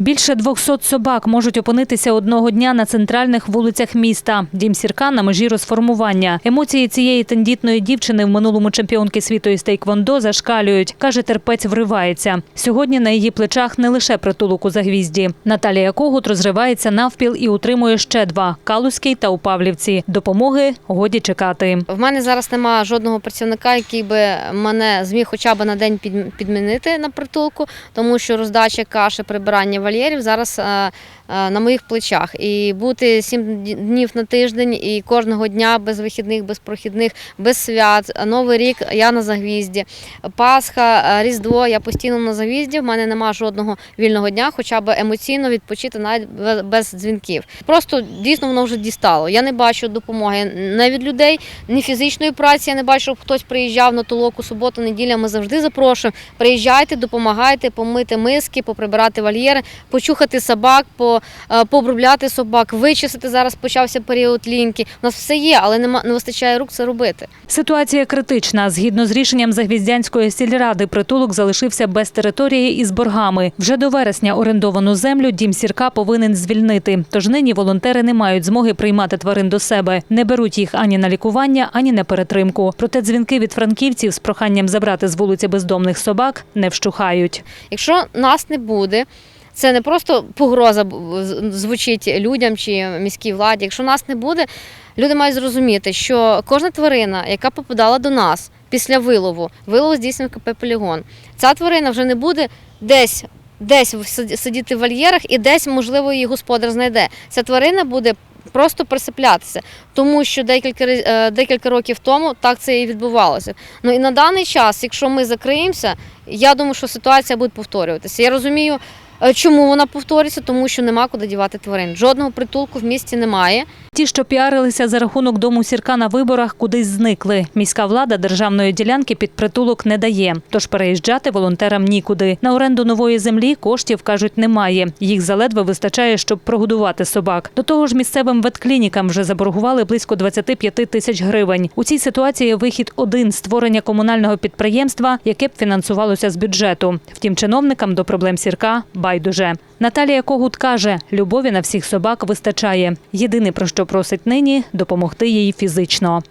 Більше 200 собак можуть опинитися одного дня на центральних вулицях міста. Дім сірка на межі розформування. Емоції цієї тендітної дівчини в минулому чемпіонки світу із тейквондо зашкалюють. Каже, терпець вривається. Сьогодні на її плечах не лише притулок у загвізді. Наталія Когут розривається навпіл і утримує ще два – Калузький та у Павлівці. Допомоги годі чекати. В мене зараз немає жодного працівника, який би мене зміг хоча б на день підмінити на притулку, тому що роздача каші, прибирання вольєрів зараз е, на моїх плечах. І бути сім днів на тиждень і кожного дня без вихідних, без прохідних, без свят. Новий рік я на загвізді. Пасха, е, Різдво, я постійно на загвізді. В мене немає жодного вільного дня, хоча б емоційно відпочити навіть без дзвінків. Просто дійсно воно вже дістало. Я не бачу допомоги не від людей, ні фізичної праці. Я не бачу, щоб хтось приїжджав на толоку суботу, неділя. Ми завжди запрошуємо. Приїжджайте, допомагайте, помити миски, поприбирати вольєри, почухати собак, по, е, пообробляти собак, вичистити. Зараз почався період ліньки. У нас все є, але нема не вистачає рук це робити. Ситуація критична. Згідно з рішенням Загвіздянської сільради, притулок залишився без території із боргами. Вже до вересня орендовану землю дім сірка повинен звільнити. Тож нині волонтери не мають змоги приймати тварин до себе. Не беруть їх ані на лікування, ані на перетримку. Проте дзвінки від франківців з проханням забрати з вулиці бездомних собак не вщухають. Якщо нас не буде, це не просто погроза звучить людям чи міській владі. Якщо нас не буде, люди мають зрозуміти, що кожна тварина, яка попадала до нас після вилову, вилов здійснює КП Полігон. Ця тварина вже не буде десь. Десь сиді- сидіти в вольєрах і десь, можливо, її господар знайде. Ця тварина буде просто присиплятися, тому що декілька, е, декілька років тому так це і відбувалося. Ну і на даний час, якщо ми закриємося, я думаю, що ситуація буде повторюватися. Я розумію, чому вона повторюється, тому що нема куди дівати тварин. Жодного притулку в місті немає. Ті, що піарилися за рахунок дому сірка на виборах, кудись зникли. Міська влада державної ділянки під притулок не дає. Тож переїжджати волонтерам нікуди. На оренду нової землі коштів кажуть немає. Їх заледве вистачає, щоб прогодувати собак. До того ж, місцевим ветклінікам вже заборгували близько 25 тисяч гривень. У цій ситуації вихід один створення комунального підприємства, яке б фінансувалося з бюджету. Втім, чиновникам до проблем сірка байдуже. Наталія Когут каже, любові на всіх собак вистачає. Єдине про що просить нині допомогти їй фізично.